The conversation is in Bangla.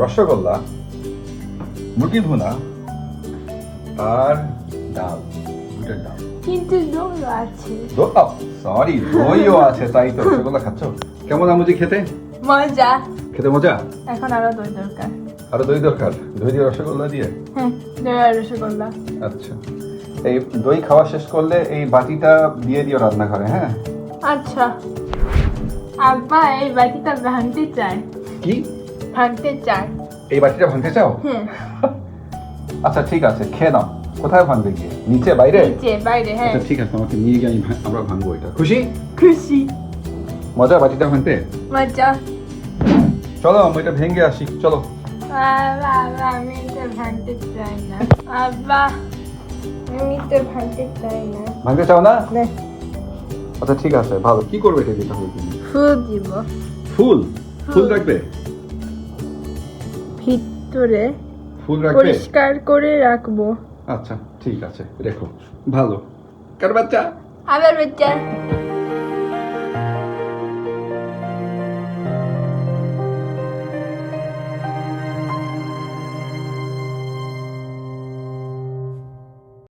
রসগোল্লা মুরগি ভুনা আর ডাল দুটোর ডাল। কিন্তু দই আছে। সরি দইও আছে তাই তো। রসগোল্লা খাচ্ছ? কেমন আমুজি খেতে? মজা। খেতে মজা? এখন আরও দই দরকার। আরও দই দরকার? দই দিয়ে রসগোল্লা দিয়ে? হ্যাঁ দই আর রসগোল্লা। আচ্ছা। এই দই খাওয়া শেষ করলে এই বাটিটা দিয়ে দিও রান্নাঘরে হ্যাঁ? আচ্ছা। আব্বা এই বাটিটা ভাঙতে চায়। কি? ভাঙতে চায়। এই বাটিটা ভাঙতে চাও? হ্যাঁ আচ্ছা ঠিক আছে খেয়ে নাও। কোথায় ভাঙবে গিয়ে? নিচে বাইরে? নিচে বাইরে হ্যাঁ। আচ্ছা ঠিক আছে আমাকে নিয়ে গিয়ে আমি ভা- আমরা ভাঙবো এটা। খুশি? খুশি। মজা বাটিটা ভাঙতে? মজা। চলো আমি এটা ভেঙে আসি। চলো। বাবা বাবা, আমি এটা ভাঙতে চাই না। আব্বা আমি তো ভাঙতে চাই না। ভাঙতে চাও না? না। আচ্ছা ঠিক আছে ভালো। কি করবে এটা তুমি? ফুল দিব। ফুল? ফুল ফুল। রাখবে ভিতরে ফুল রাখবে? পরিষ্কার করে রাখব। আচ্ছা ঠিক আছে রেখো। ভালো। কার বাচ্চা? আবার বাচ্চা।